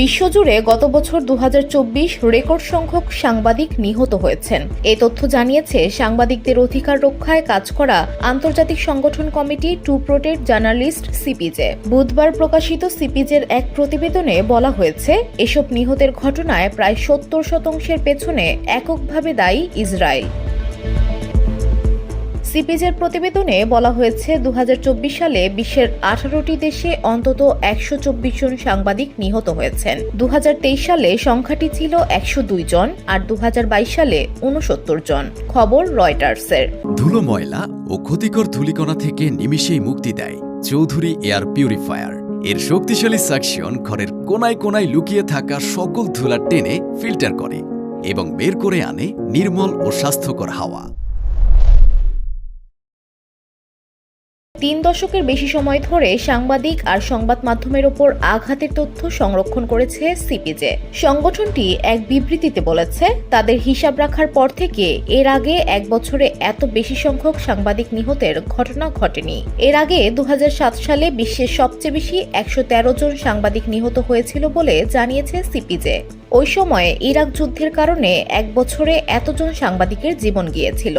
বিশ্বজুড়ে গত বছর দু হাজার চব্বিশ রেকর্ড সংখ্যক সাংবাদিক নিহত হয়েছেন। এ তথ্য জানিয়েছে, সাংবাদিকদের অধিকার রক্ষায় কাজ করা আন্তর্জাতিক সংগঠন committee to protect journalist CPJ. বুধবার প্রকাশিত সিপিজের এক প্রতিবেদনে বলা হয়েছে, এসব নিহতের ঘটনায় প্রায় সত্তর শতাংশের পেছনে এককভাবে দায়ী ইসরায়েল। সিপিজের প্রতিবেদনে বলা হয়েছে দু হাজার চব্বিশ সালে বিশ্বের আঠারোটি দেশে অন্তত একশো চব্বিশ জন সাংবাদিক নিহত হয়েছেন। দু সালে সংখ্যাটি ছিল একশো দুই জন আর দু সালে উনসত্তর জন। খবর রয়টার্সের। ধুলো ময়লা ও ক্ষতিকর ধূলিকণা থেকে নিমিষেই মুক্তি দেয় চৌধুরী এয়ার পিউরিফায়ার। এর শক্তিশালী সাকশন ঘরের কোনায় কোনায় লুকিয়ে থাকা সকল ধুলা টেনে ফিল্টার করে এবং বের করে আনে নির্মল ও স্বাস্থ্যকর হাওয়া। তিন দশকের বেশি সময় ধরে সাংবাদিক আর সংবাদ মাধ্যমের ওপর আঘাতের তথ্য সংরক্ষণ করেছে সিপিজে। সংগঠনটি এক বিবৃতিতে বলেছে, তাদের হিসাব রাখার পর থেকে এর আগে এক বছরে এত বেশি সংখ্যক সাংবাদিক নিহতের ঘটনা ঘটেনি। এর আগে দু হাজার সাত সালে বিশ্বের সবচেয়ে বেশি একশো তেরো জন সাংবাদিক নিহত হয়েছিল বলে জানিয়েছে সিপিজে। ওই সময়ে ইরাক যুদ্ধের কারণে এক বছরে এতজন সাংবাদিকের জীবন গিয়েছিল।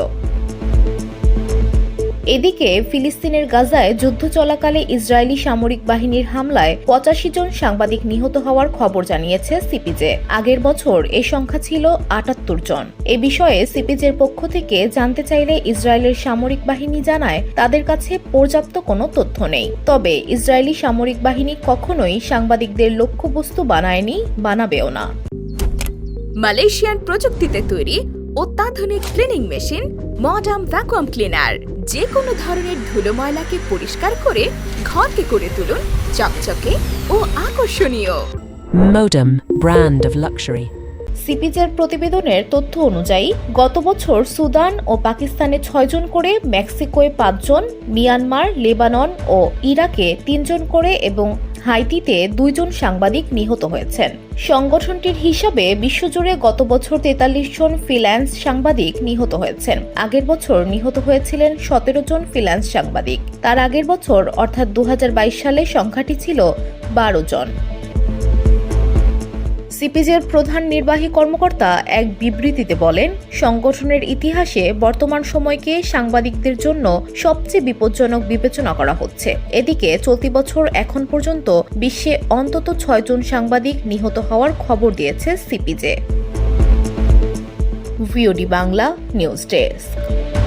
এদিকে ফিলিস্তিনের গাজায় যুদ্ধ চলাকালে ইসরায়েলি সামরিক বাহিনীর হামলায় পঁচাশি জন সাংবাদিক নিহত হওয়ার খবর জানিয়েছে সিপিজে। আগের বছর এ সংখ্যা ছিল আটাত্তর জন। এ বিষয়ে সিপিজের পক্ষ থেকে জানতে চাইলে ইসরায়েলের সামরিক বাহিনী জানায়, তাদের কাছে পর্যাপ্ত কোনো তথ্য নেই। তবে ইসরায়েলি সামরিক বাহিনী কখনোই সাংবাদিকদের লক্ষ্যবস্তু বানায়নি, বানাবেও না। মালয়েশিয়ান প্রযুক্তিতে তৈরি অত্যাধুনিক cleaning machine modern vacuum cleaner যে কোনো ধরনের ধুলো ময়লাকে পরিষ্কার করে ঘরকে করে তুলুন চকচকে ও আকর্ষণীয় Modem, brand of luxury. সিপিজের প্রতিবেদনের তথ্য অনুযায়ী গত বছর সুদান ও পাকিস্তানে ছয়জন করে মেক্সিকোয় পাঁচজন মিয়ানমার লেবানন ও ইরাকে তিনজন করে এবং হাইতিতে দুইজন সাংবাদিক নিহত হয়েছেন। সংগঠনটির হিসাবে বিশ্বজুড়ে গত বছর তেতাল্লিশ জন ফ্রিল্যান্স সাংবাদিক নিহত হয়েছেন। আগের বছর নিহত হয়েছিলেন সতেরো জন ফ্রিল্যান্স সাংবাদিক। তার আগের বছর, অর্থাৎ দু হাজার বাইশ সালে সংখ্যাটি ছিল বারো জন। সিপিজের প্রধান নির্বাহী কর্মকর্তা এক বিবৃতিতে বলেন, সংগঠনের ইতিহাসে বর্তমান সময়কে সাংবাদিকদের জন্য সবচেয়ে বিপজ্জনক বিবেচনা করা হচ্ছে। এদিকে চলতি বছর এখন পর্যন্ত বিশ্বে অন্তত ছয়জন সাংবাদিক নিহত হওয়ার খবর দিয়েছে সিপিজে। Bangla news desk.